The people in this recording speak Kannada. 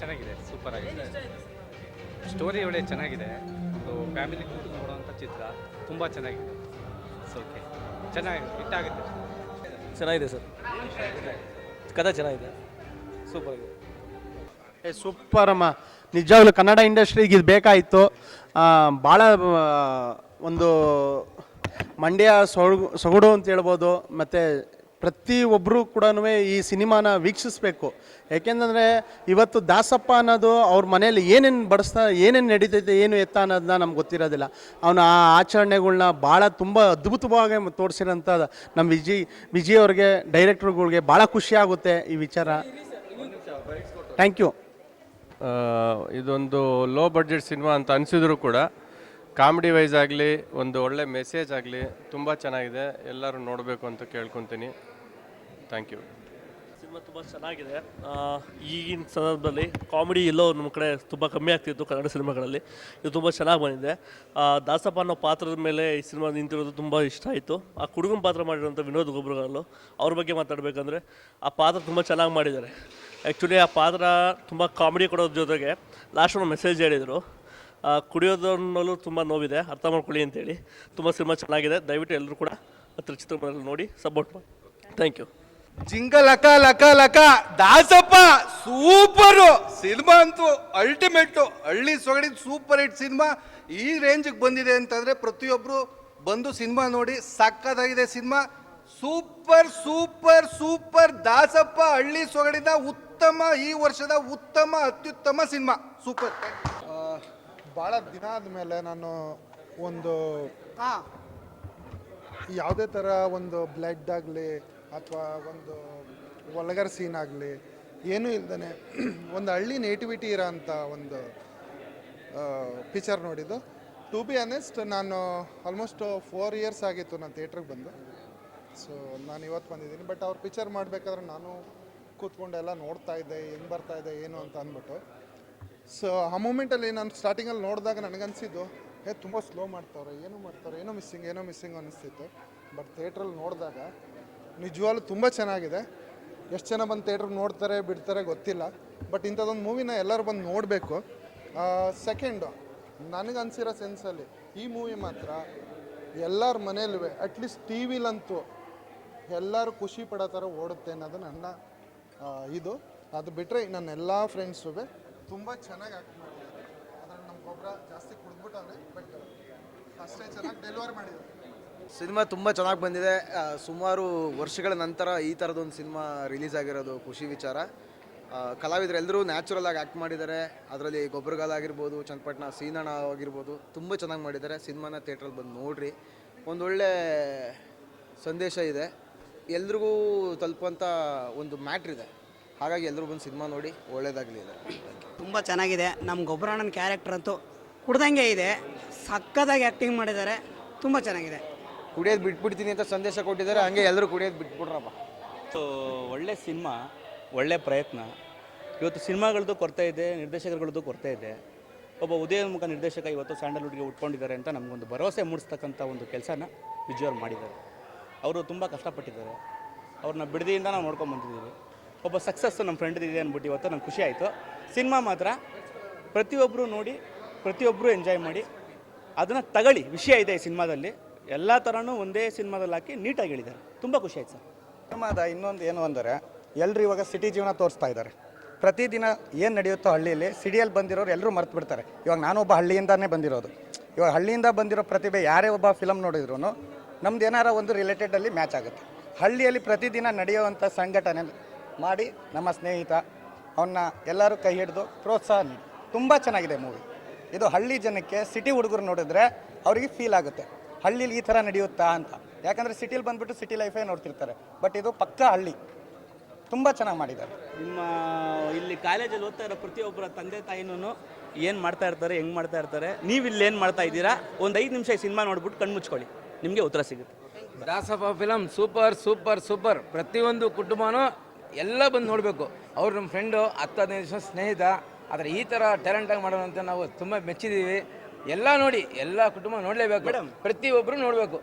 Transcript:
ಚೆನ್ನಾಗಿದೆ ಸೂಪರ್ ಆಗಿದೆ. ಸ್ಟೋರಿ ಒಳ್ಳೆ ಚೆನ್ನಾಗಿದೆ. ಒಂದು ಫ್ಯಾಮಿಲಿ ಕೂತು ನೋಡುವಂಥ ಚಿತ್ರ ತುಂಬ ಚೆನ್ನಾಗಿದೆ. ಓಕೆ ಚೆನ್ನಾಗಿದೆ ಹಿಟ್ ಆಗುತ್ತೆ. ಚೆನ್ನಾಗಿದೆ ಸರ್. ಕಥೆ ಚೆನ್ನಾಗಿದೆ. ಸೂಪರ್ ಆಗಿದೆ. ಏ ಸೂಪರ್ ಅಮ್ಮ. ನಿಜವಾಗ್ಲೂ ಕನ್ನಡ ಇಂಡಸ್ಟ್ರಿಗೆ ಇದು ಬೇಕಾಯಿತು. ಭಾಳ ಒಂದು ಮಂಡ್ಯ ಸೊಗಡು ಸೊಗಡು ಅಂತ ಹೇಳ್ಬೋದು ಮತ್ತು ಪ್ರತಿಯೊಬ್ಬರು ಕೂಡ ಈ ಸಿನಿಮಾನ ವೀಕ್ಷಿಸಬೇಕು. ಯಾಕೆಂದರೆ ಇವತ್ತು ದಾಸಪ್ಪ ಅನ್ನೋದು ಅವ್ರ ಮನೇಲಿ ಏನೇನು ಬಡಿಸ್ತಾ, ಏನೇನು ನಡೀತೈತೆ, ಏನು ಎತ್ತ ಅನ್ನೋದನ್ನ ನಮ್ಗೆ ಗೊತ್ತಿರೋದಿಲ್ಲ. ಅವನ ಆ ಆಚರಣೆಗಳನ್ನ ಭಾಳ ತುಂಬ ಅದ್ಭುತವಾಗಿ ತೋರಿಸಿರೋಂಥ ನಮ್ಮ ವಿಜಿ ವಿಜಯ್ ಅವ್ರಿಗೆ, ಡೈರೆಕ್ಟ್ರ್ಗಳಿಗೆ ಭಾಳ ಖುಷಿ ಆಗುತ್ತೆ ಈ ವಿಚಾರ. ಥ್ಯಾಂಕ್ ಯು ಇದೊಂದು ಲೋ ಬಡ್ಜೆಟ್ ಸಿನಿಮಾ ಅಂತ ಅನಿಸಿದ್ರು ಕೂಡ. ಕಾಮಿಡಿ ವೈಸ್ ಆಗಲಿ, ಒಂದು ಒಳ್ಳೆ ಮೆಸೇಜ್ ಆಗಲಿ ತುಂಬ ಚೆನ್ನಾಗಿದೆ. ಎಲ್ಲರೂ ನೋಡಬೇಕು ಅಂತ ಕೇಳ್ಕೊತೀನಿ. ಥ್ಯಾಂಕ್ ಯು ಸಿನಿಮಾ ತುಂಬ ಚೆನ್ನಾಗಿದೆ. ಈಗಿನ ಸಂದರ್ಭದಲ್ಲಿ ಕಾಮಿಡಿ ಎಲ್ಲೋ ನಮ್ಮ ಕಡೆ ತುಂಬ ಕಮ್ಮಿ ಆಗ್ತಿತ್ತು ಕನ್ನಡ ಸಿನಿಮಾಗಳಲ್ಲಿ. ಇದು ತುಂಬ ಚೆನ್ನಾಗಿ ಬಂದಿದೆ. ದಾಸಪ್ಪ ಅನ್ನೋ ಪಾತ್ರದ ಮೇಲೆ ಈ ಸಿನಿಮಾ ನಿಂತಿರೋದು ತುಂಬ ಇಷ್ಟ ಆಯಿತು. ಆ ಕುಡುಗನ ಪಾತ್ರ ಮಾಡಿರೋಂಥ ವಿನೋದ್ ಗೊಬ್ಬರಗಾಲು ಅವ್ರ ಬಗ್ಗೆ ಮಾತಾಡಬೇಕಂದ್ರೆ ಆ ಪಾತ್ರ ತುಂಬ ಚೆನ್ನಾಗಿ ಮಾಡಿದ್ದಾರೆ. ಆ್ಯಕ್ಚುಲಿ ಆ ಪಾತ್ರ ತುಂಬ ಕಾಮಿಡಿ ಕೊಡೋದ್ರ ಜೊತೆಗೆ ಲಾಸ್ಟ್ ಒಂದು ಮೆಸೇಜ್ ಹೇಳಿದರು. ಕುಡಿಯೋದ್ರಲ್ಲೂ ತುಂಬ ನೋವಿದೆ, ಅರ್ಥ ಮಾಡ್ಕೊಳ್ಳಿ ಅಂತೇಳಿ. ತುಂಬ ಸಿನಿಮಾ ಚೆನ್ನಾಗಿದೆ, ದಯವಿಟ್ಟು ಎಲ್ಲರೂ ಕೂಡ ಹತ್ರ ಚಿತ್ರಮಂದಿರದಲ್ಲಿ ನೋಡಿ ಸಪೋರ್ಟ್ ಮಾಡಿ. ಥ್ಯಾಂಕ್ ಯು ಜಿಂಗ ಲಕ ಲಕ ಲಕ, ದಾಸಪ್ಪ ಸೂಪರು ಸಿನಿಮಾ ಅಂತೂ ಅಲ್ಟಿಮೇಟು ಹಳ್ಳಿ ಸೊಗಡಿದ ಸೂಪರ್ ಹಿಟ್ ಸಿನಿಮಾ ಈ ರೇಂಜಿಗೆ ಬಂದಿದೆ ಅಂತಂದರೆ ಪ್ರತಿಯೊಬ್ಬರು ಬಂದು ಸಿನಿಮಾ ನೋಡಿ, ಸಕ್ಕತ್ತಾಗಿದೆ cinema. Super super super Dasappa ಹಳ್ಳಿ ಸೊಗಡಿನ ಉತ್ತಮ, ಈ ವರ್ಷದ ಉತ್ತಮ, ಅತ್ಯುತ್ತಮ ಸಿನಿಮಾ. ಸೂಪರ್ ಭಾಳ ದಿನ ಆದಮೇಲೆ ನಾನು ಒಂದು ಯಾವುದೇ ಥರ ಒಂದು ಬ್ಲಡ್ ಆಗಲಿ ಅಥವಾ ಒಂದು ಒಳಗರ್ ಸೀನ್ ಆಗಲಿ ಏನೂ ಇಲ್ದೇ ಒಂದು ಹಳ್ಳಿ ನೇಟಿವಿಟಿ ಇರೋ ಅಂಥ ಒಂದು ಪಿಕ್ಚರ್ ನೋಡಿದ್ದು. ಟು ಬಿ ಅನೆಸ್ಟ್ ನಾನು ಆಲ್ಮೋಸ್ಟ್ ಫೋರ್ ಇಯರ್ಸ್ ಆಗಿತ್ತು ನಾನು ಥಿಯೇಟ್ರಿಗೆ ಬಂದು. ಸೊ ನಾನು ಇವತ್ತು ಬಂದಿದ್ದೀನಿ. ಬಟ್ ಅವ್ರು ಪಿಕ್ಚರ್ ಮಾಡಬೇಕಾದ್ರೆ ನಾನು ಕೂತ್ಕೊಂಡೆಲ್ಲ ನೋಡ್ತಾ ಇದ್ದೆ ಹೆಂಗೆ ಬರ್ತಾ ಇದೆ ಏನು ಅಂತ ಅಂದ್ಬಿಟ್ಟು. ಸೊ ಆ ಮೂಮೆಂಟಲ್ಲಿ ನಾನು ಸ್ಟಾರ್ಟಿಂಗಲ್ಲಿ ನೋಡಿದಾಗ ನನಗನ್ಸಿದ್ದು ಏ ತುಂಬ ಸ್ಲೋ ಮಾಡ್ತಾವ್ರೆ, ಏನು ಮಾಡ್ತಾರೆ ಏನೋ ಮಿಸ್ಸಿಂಗ್ ಏನೋ ಮಿಸ್ಸಿಂಗ್ ಅನ್ನಿಸ್ತಿತ್ತು. ಬಟ್ ಥಿಯೇಟ್ರಲ್ಲಿ ನೋಡಿದಾಗ ನಿಜವಾಗ್ಲೂ ತುಂಬ ಚೆನ್ನಾಗಿದೆ. ಎಷ್ಟು ಜನ ಬಂದು ಥಿಯೇಟ್ರ್ ನೋಡ್ತಾರೆ, ಬಿಡ್ತಾರೆ ಗೊತ್ತಿಲ್ಲ. ಬಟ್ ಇಂಥದ್ದೊಂದು ಮೂವಿನ ಎಲ್ಲರೂ ಬಂದು ನೋಡಬೇಕು. ಸೆಕೆಂಡು ನನಗೆ ಅನಿಸಿರೋ ಸೆನ್ಸಲ್ಲಿ ಈ ಮೂವಿ ಮಾತ್ರ ಎಲ್ಲರ ಮನೇಲೂ ಅಟ್ಲೀಸ್ಟ್ ಟಿ ವಿಲಂತೂ ಎಲ್ಲರೂ ಖುಷಿ ಪಡೋ ಥರ ಓಡುತ್ತೆ ಅನ್ನೋದು ನನ್ನ ಇದು. ಅದು ಬಿಟ್ಟರೆ ನನ್ನ ಎಲ್ಲ ಫ್ರೆಂಡ್ಸು ತುಂಬ ಚೆನ್ನಾಗಿ ಆ್ಯಕ್ಟ್ ಮಾಡಿದ್ದಾರೆ. ಅದ್ರಲ್ಲಿ ನಮ್ಮ ಗೊಬ್ಬರ ಜಾಸ್ತಿ ಕುಡಿದ್ಬಿಟ್ಟವ್ರೆ ಬಟ್ ಅಷ್ಟೇ ಚೆನ್ನಾಗಿ ಡೆಲಿವರ್ ಮಾಡಿದ್ದಾರೆ. ಸಿನಿಮಾ ತುಂಬ ಚೆನ್ನಾಗಿ ಬಂದಿದೆ. ಸುಮಾರು ವರ್ಷಗಳ ನಂತರ ಈ ಥರದೊಂದು ಸಿನಿಮಾ ರಿಲೀಸ್ ಆಗಿರೋದು ಖುಷಿ ವಿಚಾರ. ಆ, ಕಲಾವಿದರು ಎಲ್ಲರೂ ನ್ಯಾಚುರಲ್ ಆಗಿ ಆ್ಯಕ್ಟ್ ಮಾಡಿದ್ದಾರೆ. ಅದರಲ್ಲಿ ಗೊಬ್ಬರಗಾಲ ಆಗಿರ್ಬೋದು ಚನ್ನಪಟ್ಟಣ ಸೀನಣ್ಣ ಆಗಿರ್ಬೋದು ತುಂಬ ಚೆನ್ನಾಗಿ ಮಾಡಿದ್ದಾರೆ. ಸಿನಿಮಾನ ಥಿಯೇಟ್ರಲ್ಲಿ ಬಂದು ನೋಡ್ರಿ. ಒಂದೊಳ್ಳೆ ಸಂದೇಶ ಇದೆ. ಎಲ್ರಿಗೂ ತಲುಪುವಂಥ ಒಂದು ಮ್ಯಾಟ್ರ್ ಇದೆ. ಹಾಗಾಗಿ ಎಲ್ಲರೂ ಬಂದು ಸಿನಿಮಾ ನೋಡಿ ಒಳ್ಳೇದಾಗಲಿ ತುಂಬ ಚೆನ್ನಾಗಿದೆ. ನಮ್ಮ ಗೊಬ್ಬರಣ್ಣನ ಕ್ಯಾರೆಕ್ಟರ್ ಅಂತೂ ಕುಡ್ದಂಗೆ ಇದೆ. ಸಕ್ಕದಾಗಿ ಆ್ಯಕ್ಟಿಂಗ್ ಮಾಡಿದ್ದಾರೆ. ತುಂಬ ಚೆನ್ನಾಗಿದೆ. ಕುಡಿಯೋದು ಬಿಟ್ಬಿಡ್ತೀನಿ ಅಂತ ಸಂದೇಶ ಕೊಟ್ಟಿದ್ದಾರೆ. ಹಂಗೆ ಎಲ್ಲರೂ ಕುಡಿಯೋದು ಬಿಟ್ಬಿಡ್ರಪ್ಪ. ಸೊ ಒಳ್ಳೆ ಸಿನಿಮಾ ಒಳ್ಳೆ ಪ್ರಯತ್ನ. ಇವತ್ತು ಸಿನಿಮಾಗಳದ್ದು ಕೊರತೆ ಇದೆ ನಿರ್ದೇಶಕರುಗಳದ್ದು ಕೊರತೆ ಇದೆ. ಒಬ್ಬ ಉದಯೋನ್ಮುಖ ನಿರ್ದೇಶಕ ಇವತ್ತು ಸ್ಯಾಂಡಲ್ವುಡ್ಗೆ ಉಟ್ಕೊಂಡಿದ್ದಾರೆ ಅಂತ ನಮಗೊಂದು ಭರವಸೆ ಮೂಡಿಸ್ತಕ್ಕಂಥ ಒಂದು ಕೆಲಸನ ವಿಜಯವ್ರು ಮಾಡಿದ್ದಾರೆ. ಅವರು ತುಂಬ ಕಷ್ಟಪಟ್ಟಿದ್ದಾರೆ. ಅವ್ರನ್ನ ಬಿಡದಿಯಿಂದ ನಾವು ನೋಡ್ಕೊಂಡು ಬಂದಿದ್ದೀವಿ. ಒಬ್ಬ ಸಕ್ಸಸ್ ನಮ್ಮ ಫ್ರೆಂಡ್ ಇದೆ ಅಂದ್ಬಿಟ್ಟು ಇವತ್ತು ನಂಗೆ ಖುಷಿ ಆಯಿತು. ಸಿನಿಮಾ ಮಾತ್ರ ಪ್ರತಿಯೊಬ್ಬರು ನೋಡಿ ಪ್ರತಿಯೊಬ್ಬರು ಎಂಜಾಯ್ ಮಾಡಿ, ಅದನ್ನು ತಗೊಳ್ಳಿ. ವಿಷಯ ಇದೆ ಈ ಸಿನಿಮಾದಲ್ಲಿ. ಎಲ್ಲ ಥರನೂ ಒಂದೇ ಸಿನಿಮಾದಲ್ಲಿ ಹಾಕಿ ನೀಟಾಗಿ ಹೇಳಿದ್ದಾರೆ. ತುಂಬ ಖುಷಿ ಆಯ್ತು ಸರ್. ಸಿನಿಮಾದ ಇನ್ನೊಂದು ಏನು ಅಂದರೆ ಎಲ್ಲರೂ ಇವಾಗ ಸಿಟಿ ಜೀವನ ತೋರಿಸ್ತಾ ಇದ್ದಾರೆ. ಪ್ರತಿದಿನ ಏನು ನಡೆಯುತ್ತೋ ಹಳ್ಳಿಯಲ್ಲಿ ಸಿಟಿಯಲ್ಲಿ ಬಂದಿರೋರು ಎಲ್ಲರೂ ಮರ್ತು ಬಿಡ್ತಾರೆ. ಇವಾಗ ನಾನೊಬ್ಬ ಹಳ್ಳಿಯಿಂದಾನೇ ಬಂದಿರೋದು. ಇವಾಗ ಹಳ್ಳಿಯಿಂದ ಬಂದಿರೋ ಪ್ರತಿಭೆ ಯಾರೇ ಒಬ್ಬ ಫಿಲಮ್ ನೋಡಿದ್ರು ನಮ್ದು ಏನಾರ ಒಂದು ರಿಲೇಟೆಡಲ್ಲಿ ಮ್ಯಾಚ್ ಆಗುತ್ತೆ. ಹಳ್ಳಿಯಲ್ಲಿ ಪ್ರತಿದಿನ ನಡೆಯುವಂಥ ಸಂಘಟನೆ ಮಾಡಿ ನಮ್ಮ ಸ್ನೇಹಿತ ಅವನ್ನ ಎಲ್ಲರೂ ಕೈ ಹಿಡಿದು ಪ್ರೋತ್ಸಾಹ ನೀಡಿ. ತುಂಬ ಚೆನ್ನಾಗಿದೆ ಮೂವಿ ಇದು ಹಳ್ಳಿ ಜನಕ್ಕೆ ಸಿಟಿ ಹುಡುಗರು ನೋಡಿದ್ರೆ ಅವರಿಗೆ ಫೀಲ್ ಆಗುತ್ತೆ. ಹಳ್ಳಿಲಿ ಈ ಥರ ನಡೆಯುತ್ತಾ ಅಂತ. ಯಾಕಂದರೆ ಸಿಟಿಲಿ ಬಂದುಬಿಟ್ಟು ಸಿಟಿ ಲೈಫೇ ನೋಡ್ತಿರ್ತಾರೆ. ಬಟ್ ಇದು ಪಕ್ಕ ಹಳ್ಳಿ. ತುಂಬ ಚೆನ್ನಾಗಿ ಮಾಡಿದ್ದಾರೆ. ನಿಮ್ಮ ಇಲ್ಲಿ ಕಾಲೇಜಲ್ಲಿ ಓದ್ತಾ ಇರೋ ಪ್ರತಿಯೊಬ್ಬರ ತಂದೆ ತಾಯಿನೂ ಏನು ಮಾಡ್ತಾ ಇರ್ತಾರೆ ಹೆಂಗೆ ಮಾಡ್ತಾ ಇರ್ತಾರೆ ನೀವು ಇಲ್ಲಿ ಏನು ಮಾಡ್ತಾ ಇದ್ದೀರಾ? ಒಂದು ಐದು ನಿಮಿಷ ಈ ಸಿನಿಮಾ ನೋಡ್ಬಿಟ್ಟು ಕಣ್ಣು ಮುಚ್ಕೊಳ್ಳಿ. ನಿಮಗೆ ಉತ್ತರ ಸಿಗುತ್ತೆ. Dasappa film super super super ಪ್ರತಿಯೊಂದು ಕುಟುಂಬನೂ ಎಲ್ಲ ಬಂದು ನೋಡಬೇಕು. ಅವ್ರು ನಮ್ಮ ಫ್ರೆಂಡು ಹತ್ತು ಹದಿನೈದು ವರ್ಷ ಸ್ನೇಹಿತ ಆದರೆ ಈ ಥರ ಟ್ಯಾಲೆಂಟಾಗಿ ಮಾಡೋಣ ಅಂತ ನಾವು ತುಂಬ ಮೆಚ್ಚಿದ್ದೀವಿ ಎಲ್ಲ ನೋಡಿ ಎಲ್ಲ ಕುಟುಂಬ ನೋಡಲೇಬೇಕು. ಪ್ರತಿಯೊಬ್ಬರು ನೋಡಬೇಕು.